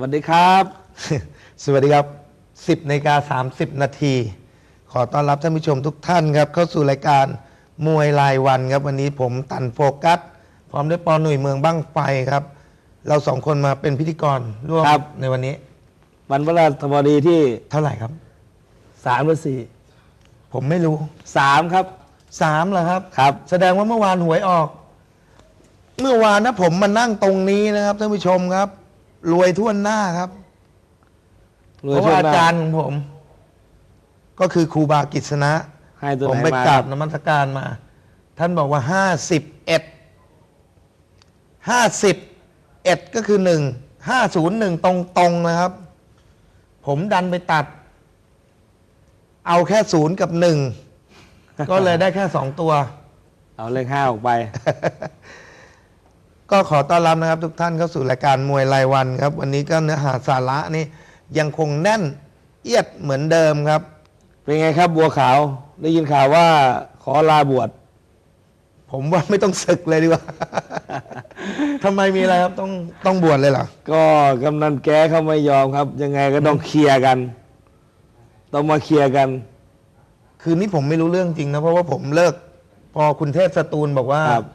วัสดีครับ สวัสดีครับ 10นาฬิกา30 นาที ขอต้อนรับท่านผู้ชมทุกท่านครับ เข้าสู่รายการมวยรายวันครับ วันนี้ผมตันโฟกัส พร้อมด้วยปอหนุ่ยเมืองบ้างไฟครับ เราสองคนมาเป็นพิธีกรร่วมครับ ในวันนี้ วันพฤหัสบดีที่เท่าไหร่ครับสามหรือสี่ผมไม่รู้สามครับ สามเหรอครับ ครับ แสดงว่าเมื่อวานหวยออก เมื่อวานนะผมมานั่งตรงนี้นะครับท่านผู้ชมครับ รวยทั่วหน้าครับ เพราะว่าอาจารย์ของผม ก็คือครูบากิษณะให้ตัวผมไหนไปมากราบนมัสการมา ท่านบอกว่าห้าสิบเอ็ดห้าสิบเอ็ดก็คือหนึ่งห้าศูนย์หนึ่งตรงๆนะครับ ผมดันไปตัด เอาแค่ศูนย์กับหนึ่ง ก็เลยได้แค่สองตัว เอาเลขห้าออกไป ก็ขอต้อนรับนะครับทุกท่านเข้าสู่รายการมวยรายวันครับ วันนี้ก็เนื้อหาสาระนี่ยังคงแน่นเอียดเหมือนเดิมครับ เป็นไงครับบัวขาวได้ยินข่าวว่าขอลาบวชผมว่าไม่ต้องศึกเลยดีกว่า ทำไมมีอะไรครับต้องต้องบวชเลยเหรอ ก็กำนันแก้เขาไม่ยอมครับ ยังไงก็ต้องเคลียร์กัน ต้องมาเคลียร์กัน คืนนี้ผมไม่รู้เรื่องจริงนะ เพราะว่าผมเลิก พอคุณเทพสตูลบอกว่า ครับ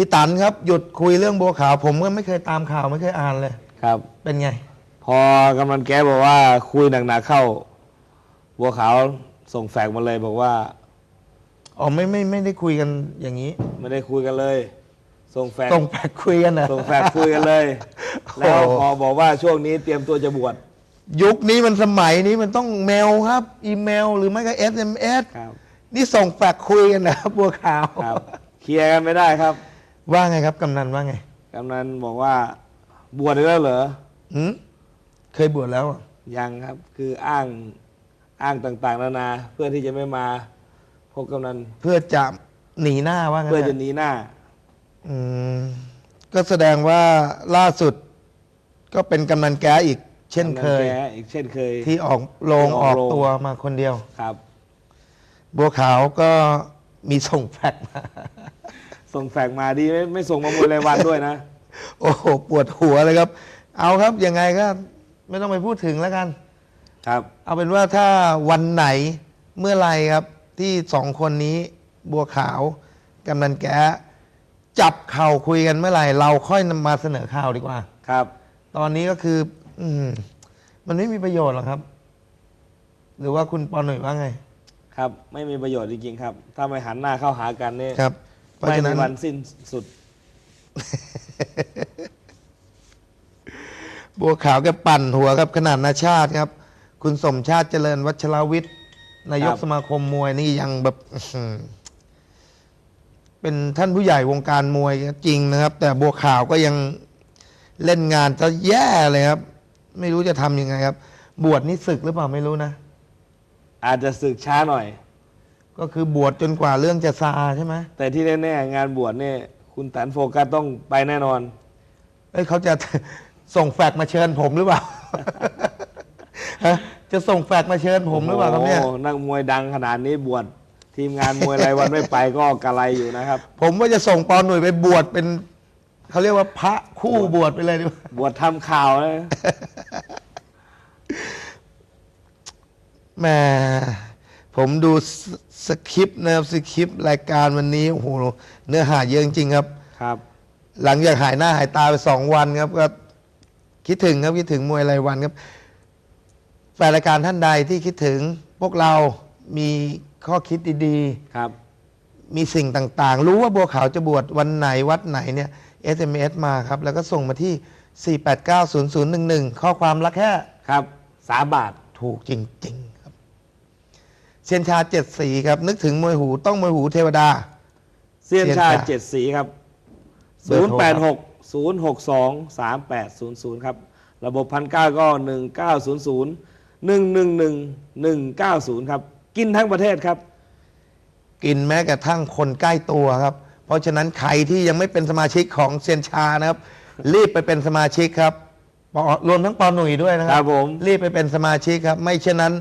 พี่ตันครับหยุดคุยเรื่องบัวขาว ผมก็ไม่เคยตามข่าวไม่เคยอ่านเลย ครับ เป็นไง พอกำนันแก้บอกว่าคุยหนักๆเข้า บัวขาวส่งแฟกซ์มาเลยบอกว่า อ๋อไม่ไม่ไม่ได้คุยกันอย่างนี้ไม่ได้คุยกันเลย ส่งแฟกซ์ส่งแปลกคุยกันนะ ส่งแฟกซ์คุยกันเลยโอ้แล้วพอบอกว่าช่วงนี้เตรียมตัวจะบวชยุคนี้มันสมัยนี้มันต้องเมลครับ อีเมลหรือไม่ก็ SMS ครับ นี่ส่งแฟกซ์คุยกันนะครับบัวขาว ครับ เคลียร์กันไม่ได้ครับ ว่าไงครับกำนันว่าไงกำนันบอกว่าบวชได้แล้วเหรอหืมเคยบวชแล้วอะยังครับ คืออ้างอ้างต่างๆ นานา เพื่อที่จะไม่มาพบกำนันเพื่อจะหนีหน้าว่างั้นเพื่อถจะหนีหน้า อืมก็แสดงว่าล่าสุด ก็เป็นกำนันแก้อีก เช่นเคย กำนันแก้อีกเช่นเคย ที่ออกโรงที่ออออกกโรง ตัวมาคนเดียว ครับ บัวขาวก็มีส่งแฟกซ์มา ส่งแฟกซ์มาดีไม่ไม่ส่งมามวยรายวันด้วยนะ โอ้โหปวดหัวเลยครับ เอาครับยังไงก็ไม่ต้องไปพูดถึงแล้วกัน ครับ เอาเป็นว่าถ้าวันไหนเมื่อไหรครับ ที่สองคนนี้บัวขาวกำนันแก้จับเข่าคุยกันเมื่อไหร่ เราค่อยนำมาเสนอข่าวดีกว่า ครับ ตอนนี้ก็คือ อืมมันไม่มีประโยชน์หรอกครับ หรือว่าคุณปอหน่อยว่าไง ครับ ไม่มีประโยชน์จริงๆครับ ถ้าไม่หันหน้าเข้าหากันนี่ครับ เพราะไม่ฉะมีนั้นวันสิ้นสุด บัวขาวแกปั่นหัวครับขนาดนาชาติครับ คุณสมชาติเจริญวัชรวิทย์นายกครับ สมาคมมวยนี่ยังแบบอื้อหือเป็นท่านผู้ใหญ่วงการมวยจริงนะครับ แต่บัวขาวก็ยังเล่นงานจะแย่เลยครับ ไม่รู้จะทำยังไงครับ บวชนี่ศึกหรือเปล่าไม่รู้นะอาจจะสึกช้าหน่อย ก็คือบวชจนกว่าเรื่องจะซาใช่ไหมแต่ที่แน่ๆงานบวชเนี่ย คุณตันโฟกัสต้องไปแน่นอน เอ้ยเขาจะ ส่งแฟกซ์มาเชิญผมหรือเปล่า ฮะจะส่งแฟกซ์มาเชิญผมหรือเปล่าครับเนี่ย โอ้โหนักมวยดังขนาดนี้บวชทีมงานมวยรายวันไม่ไปก็กะไรอยู่นะครับ ผมว่าจะส่งปอหน่วยไปบวชเป็นเขาเรียกว่าพระคู่บวชไปเลยดีกว่าบวชทำข่าวนะแหม่ผมดู สสคริปต์นะครับสคริปต์รายการวันนี้โอ้โหเนื้อหาเยอะจริงๆครับ ครับ หลังจากหายหน้าหายตาไปสองวันครับ ก็คิดถึงครับคิดถึงมวยรายวันครับแฟนรายการท่านใดที่คิดถึงพวกเรามีข้อคิดดีๆครับมีสิ่งต่างๆ รู้ว่าบัวขาวจะบวชวันไหนวัดไหนเนี่ย SMS มาครับ แล้วก็ส่งมาที่ 4890011 ข้อความละแค่ครับสามบาท ถูกจริงๆครับ เซียนชาเจ็ดสีครับ นึกถึงมวยหูต้องมวยหูเทวดา เซียนชาเซียนชาเจ็ดสีครับเบอร์โทรครับ086 062 3800ครับ ระบบพันเก้าก็1900 111 190ครับ กินทั้งประเทศครับ กินแม้กระทั่งคนใกล้ตัวครับ เพราะฉะนั้นใครที่ยังไม่เป็นสมาชิกของเซียนชานะครับ รีบไปเป็นสมาชิกครับปอรวมทั้งปอหนุ่ยด้วยนะคครัรับผม รีบไปเป็นสมาชิกครับ ไม่เช่นนั้น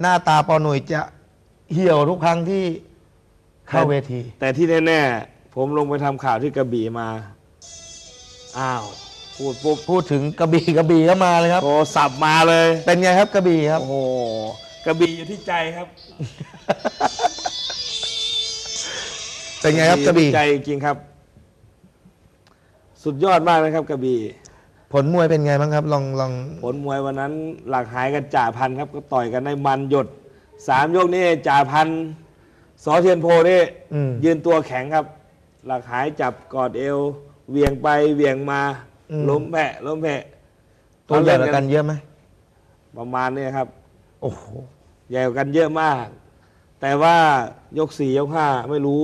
หน้าตาปอหนุ่ยจะ เหี่ยวทุกครั้งที่เข้าเวที แต่ที่แน่ๆผมลงไปทำข่าวที่กระบี่มา อ้าว พูดปุ๊บพูดถึงกระบี่กระบี่ก็มาเลยครับ โทรศัพท์มาเลย เป็นไงครับกระบี่ครับ โอ้โหกระบี่อยู่ที่ใจครับเป็นไงครับกระบี่อยู่ที่ใจจริงๆครับ สุดยอดมากนะครับ กระบี่ ผลมวยเป็นไงบ้างครับ ลองลองผลมวยวันนั้นหลักหายกันจ่าพันครับ ก็ต่อยกันในมันหยด สามยกนี่จ่าพันสอเทียนโพนี่อืม ยืนตัวแข็งครับ หลักหายจับกอดเอวเหวียงไปเหวียงมา อืม ล้มแผะล้มแผะตัวใหญ่กว่ากันเยอะไหมประมาณนี้ครับ โอ้โหใหญ่กว่ากันเยอะมาก แต่ว่ายกสี่ยกห้าไม่รู้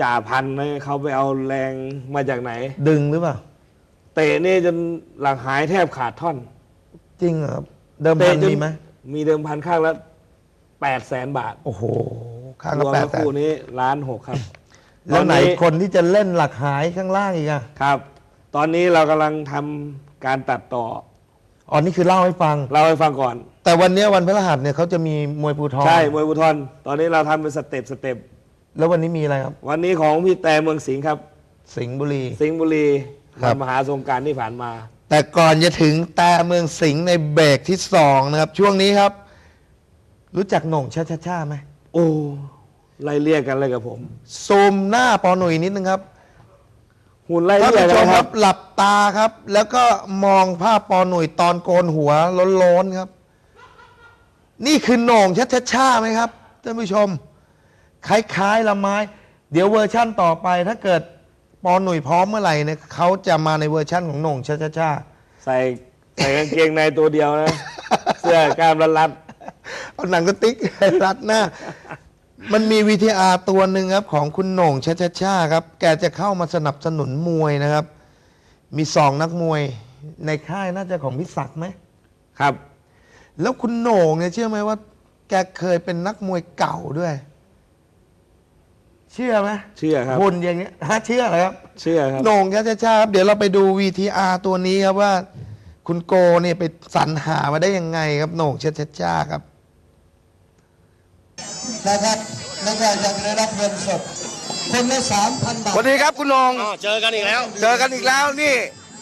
จ่าพันธุ์เนี่ยเขาไปเอาแรงมาจากไหน ดึงหรือเปล่า เตะนี่จนหลังหายแทบขาดท่อนจริงเหรอครับเดิมพันจมีไหมมีเดิมพันข้างละ แปดแสนบาทโอ้โหข้างรละวมแปดทั้งแสนคู่นี้ล้านหกครับแล้วไหนตอคนที่จะเล่นหลักหายข้างล่างอีกอะครับ ตอนนี้เรากำลังทำการตัดต่อ อ๋อนี่คือเล่าให้ฟัง เราให้ฟังก่อน แต่วันเนี้ยวันพฤหัสเนี่ยเขาจะมีมวยภูทรใช่ มวยบุทรตอนนี้เราทำเป็นสเต็ปสเต็ปแล้ววันนี้มีอะไรครับ วันนี้ของพี่แต่เมืองสิงห์ครับ สิงห์บุรี สิงห์บุรีครัวับ นมหาสงกรารที่ผ่านมา แต่ก่อนจะถึงแต่เมืองสิงห์ในเบรกที่สองนะครับ ช่วงนี้ครับ รู้จักโหน่งชาชาชาไหมโอ้ไล่เรียกกันเลยกับผม ซูมหน้าปอหนุ่ยนิดนึงครับหุ่นไล่ท่านเรียกผู้ชกัมนคครัรับบหลับตาครับ แล้วก็มองภาพปอหนุ่ยตอนโกนหัวโล้นๆครับ นี่คือโหน่งชัชชาไหมครับท่านผู้ชม คล้ายๆละไม้ เดี๋ยวเวอร์ชั่นต่อไป ถ้าเกิดปอหนุ่ยพร้อมเมื่อไหร่เนี่ยเขาจะมาในเวอร์ชั่นของโหน่งชัชชาใส่ใส่กางเกงในตัวเดียวนะ เสื้อกล้ามรัด เอาหนังสติ๊กรัดหน้า มันมีวีทีอาร์ตัวหนึ่งครับ ของคุณโหน่งชาชาชาครับ แกจะเข้ามาสนับสนุนมวยนะครับ มีสองนักมวย ในค่ายน่าจะของพิศักดิ์ไหมๆครับ แล้วคุณโหน่งเนี่ยเชื่อไหมว่า แกเคยเป็นนักมวยเก่าด้วย เชื่อไหมเชื่อครับ หุ่นอย่างเนี้ยฮะเชื่อเหรอครับ เชื่อครับ โหน่งชาชาชาครับเดี๋ยวเราไปดู VTR ตัวนี้ครับว่า คุณโกเนี่ยไปสรรหามาได้ยังไงครับโหน่งชาชาชาครับ นะครับแล้วก็ยังได้รับเงินสดคนละสามพันบาทสวัสดีครับคุณนงเจอกันอีกแล้ว เจอกันอีกแล้วนี่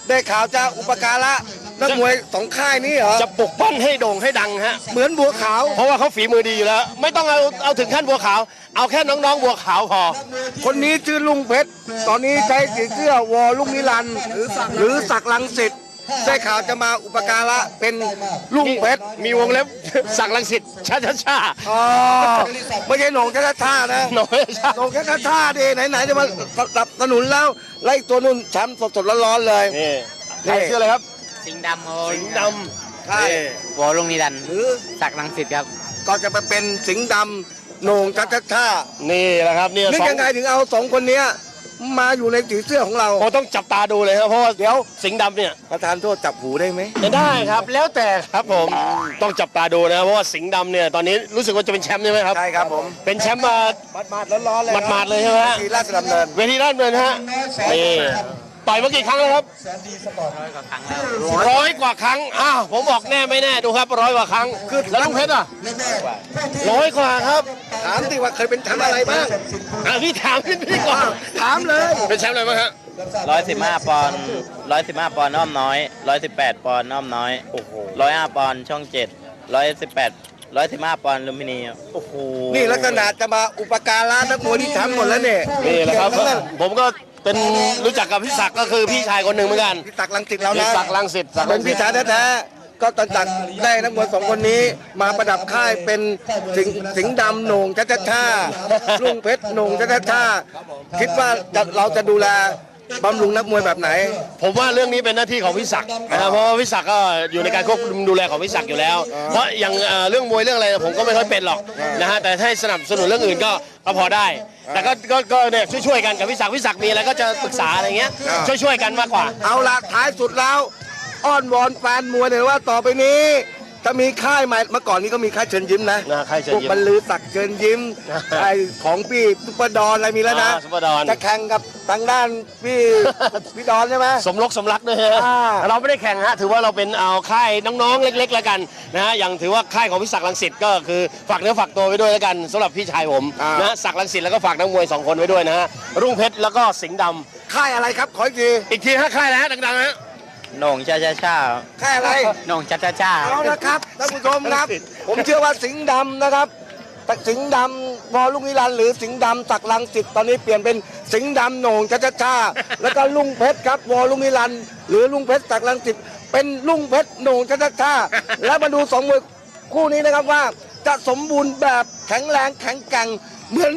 ได้ข่าวจะอุปการะนักมวยสองค่ายนี้เหรอจะปลุกปั้นให้โด่งให้ดังฮะเหมือนบัวขาว เพราะว่าเขาฝีมือดีอยู่แล้ว ไม่ต้องเอาเอาถึงขั้นบัวขาว เอาแค่น้องๆบัวขาวพอคนนี้ชื่อลุงเพชรตอนนี้ใช้สีเสื้อวอลุงนิรันดร์หรือสักลังสิต ได้ข่าวจะมาอุปการะเป็นลุงเพชรมีวงเล็บสักลังสิตชาชาชาอ๋อไม่ใช่หนงชาท่านะหน่อยชาหนงชาท่าดิไหนๆจะมาสนับสนุนแล้วไล่ตัวนุ่นแชมป์สดๆร้อนๆเลยนี่ใครชื่ออะไรครับ สิงห์ดำโอ้สิงห์ดำใช่นี่วอลลุงนิรันดร์หรือศักดิ์ลังสิตครับ ก็จะไปเป็นสิงห์ดำโหนงชาท่านี่แหละครับเนี่ยนึกสองยังไงถึงเอาสองคนเนี้ย มาอยู่ในสีเสื้อของเราโอ้ต้องจับตาดูเลยครับเพราะว่าเดี๋ยวสิงห์ดำเนี่ยประธานโทษจับหูได้ไหมจะได้ครับ แล้วแต่ครับผมต้องจับตาดูนะเพราะว่าสิงห์ดำเนี่ยตอนนี้รู้สึกว่าจะเป็นแชมป์ใช่ไหมครับใช่ครับผมเป็นแชมป์มามัดมาดๆร้อนๆเลยหมาดๆเลยใช่ไหมฮะที่ราชดำเนินเวทีด้านเงินฮะนี่ต่อยมากี่ครั้งแล้วครับร้อยกว่าครั้งอ้าวผมบอกแน่ไม่แน่ดูครับร้อยกว่าครั้งคือแล้วลุงเพชรอะร้อยกว่าครับ ถามสิว่าเคยเป็นแชมป์อะไรบ้างอะพี่ถามพี่ดีกว่าถามเลยเป็นแชมป์อะไรบ้างฮะร้อยสิบห้าปอนด์ร้อยสิบห้าปอนด์อ้อมน้อยร้อยสิบแปดปอนด์อ้อมน้อยโอ้โหร้อยห้าปอนด์ช่องเจ็ดร้อยสิบแปดร้อยสิบห้าปอนด์ลุมพินีครับโอ้โหนี่ลักษณะจะมาอุปการะนักมวยที่แชมป์หมดแล้วเนี่ยนี่แหละครับเก่งทั้งนั้นผมก็เป็นรู้จักกับพี่ศักดิ์ก็คือพี่ชายคนหนึ่งเหมือนกันพี่ตักลังสิตเราพี่นะศักดิ์ลังสิตศักดิ์เป็ลันงสิพี่ตชายแท้ๆ ก็ตอนตักได้นักมวยสองคนนี้มาประดับค่ายเป็นสิงสิงห์ดำโหน่งชัชชาลุงเพชรโหน่งชัชชาคิดว่าจะเราจะดูแลบำรุงนักมวยแบบไหน ผมว่าเรื่องนี้เป็นหน้าที่ของพี่ศักดิ์นะครับเพราะว่าพี่ศักดิ์ก็อยู่ในการควบคุมดูแลของพี่ศักดิ์อยู่แล้ว เพราะอย่างเอ่อเรื่องมวยเรื่องอะไรผมก็ไม่ค่อยเป็นหรอกนะฮะแต่ให้สนับสนุนเรื่องอื่นก็ก็พอได้ แต่ก็ก็ก็เนี่ยช่วยๆกันกับพี่ศักดิ์พี่ศักดิ์มีอะไรก็จะปรึกษาอะไรเงี้ยอ่าช่วยๆกันมากกว่า เอาละท้ายสุดแล้ว อ้อนวอนแฟนมวยเลยว่าต่อไปนี้ถ้ามีค่ายใหม่เมื่อก่อนนี้ก็มีค่ายเชิญยิ้มนะนะค่ายเชิญยิ้มพวกบรรลือศักดิ์เชิญยิ้มอ่าไอของพี่ซุปเปอร์ดอนอะไรมีแล้วนะอ่าซุปเปอร์ดอน จะแข่งกับทางด้านพี่ พี่ดอนใช่ไหม สมรกสมรักด้วยฮะอ่า เราไม่ได้แข่งฮะ ถือว่าเราเป็นเอาค่ายน้องๆ เล็ก ๆ แล้วกันนะฮะ อย่างถือว่าค่ายของพี่ศักดิ์ลังสิตก็คือฝากเนื้อฝากตัวไว้ด้วยแล้วกันสำหรับพี่ชายผมนะฮะศักดิ์ลังสิตแล้วก็ฝากนักมวยสองคนไว้ด้วยนะฮะ รุ่งเพชรแล้วก็สิงห์ดำ ค่ายอะไรครับขออีกที อีกทีฮะค่ายนะฮะดังๆนะฮะ โหน่งชาชาชาแค่อะไร โหน่งชาชาชาเอาละครับท่านผู้ชมครับ ผมเชื่อว่าสิงห์ดำนะครับแต่สิงห์ดำวอลุงนิรันดร์หรือสิงห์ดำสักลังสิตตอนนี้เปลี่ยนเป็นสิงห์ดำโหน่งชาชาชาแล้วก็ลุงเพชรครับวอลุงนิรันดร์หรือลุงเพชรสักลังสิตเป็นลุงเพชรโหน่งชาชาชาแล้วมาดูสองมวยคู่นี้นะครับว่าจะสมบูรณ์แบบแข็งแรงแข็งแกร่งเหมือน